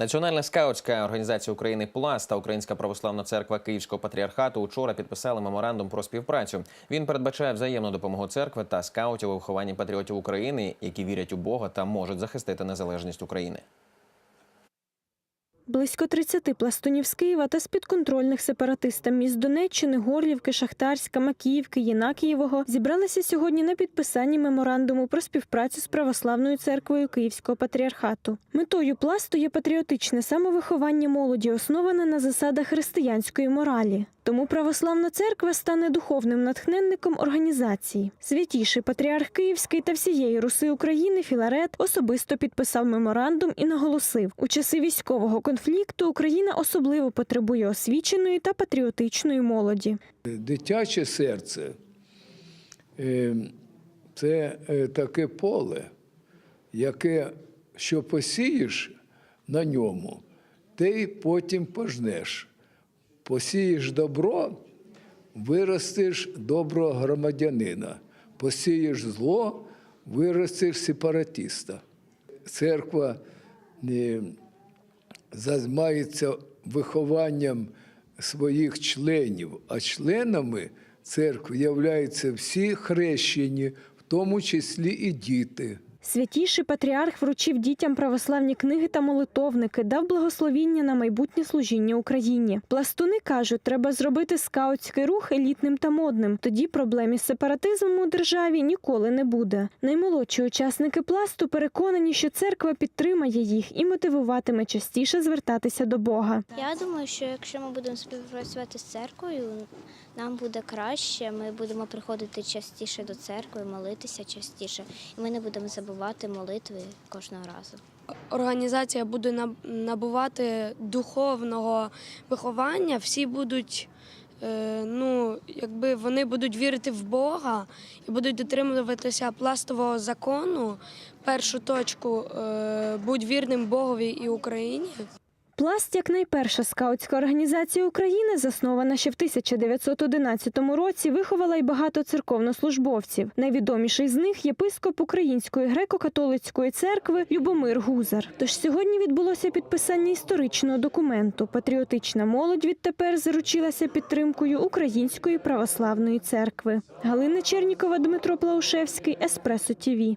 Національна скаутська організація України Пласт та Українська православна церква Київського патріархату учора підписали меморандум про співпрацю. Він передбачає взаємну допомогу церкви та скаутів у вихованні патріотів України, які вірять у Бога та можуть захистити незалежність України. Близько 30 пластунів з Києва та з підконтрольних сепаратистам міст Донеччини, Горлівки, Шахтарська, Макіївки, Єнакієвого зібралися сьогодні на підписанні меморандуму про співпрацю з православною церквою Київського патріархату. Метою пласту є патріотичне самовиховання молоді, основане на засадах християнської моралі. Тому православна церква стане духовним натхненником організації. Святіший патріарх Київський та всієї Руси України Філарет особисто підписав меморандум і наголосив, у часи військового конфлікту Україна особливо потребує освіченої та патріотичної молоді. Дитяче серце е, це е, таке поле, яке що посієш на ньому, ти й потім пожнеш. Посієш добро, виростиш доброго громадянина. Посієш зло, виростиш сепаратиста. Церква е, займається вихованням своїх членів, а членами церкви являються всі хрещені, в тому числі і діти. Святіший патріарх вручив дітям православні книги та молитовники, дав благословіння на майбутнє служіння Україні. Пластуни кажуть, треба зробити скаутський рух елітним та модним. Тоді проблем із сепаратизмом у державі ніколи не буде. Наймолодші учасники пласту переконані, що церква підтримає їх і мотивуватиме частіше звертатися до Бога. Я думаю, що якщо ми будемо співпрацювати з церквою, нам буде краще. Ми будемо приходити частіше до церкви, молитися частіше, і ми не будемо забувати молитви кожного разу. організація буде набувати духовного виховання, всі будуть, е, ну, якби вони будуть вірити в Бога і будуть дотримуватися пластового закону. Першу точку е, будь вірним Богові і Україні. Пласт, як найперша скаутська організація України, заснована ще в 1911 році, виховала й багато церковнослужбовців. Найвідоміший з них єпископ Української греко-католицької церкви Любомир Гузар. Тож сьогодні відбулося підписання історичного документу. Патріотична молодь відтепер заручилася підтримкою Української православної церкви. Галина Чернікова, Дмитро Плаушевський, Еспресо ТІВІ.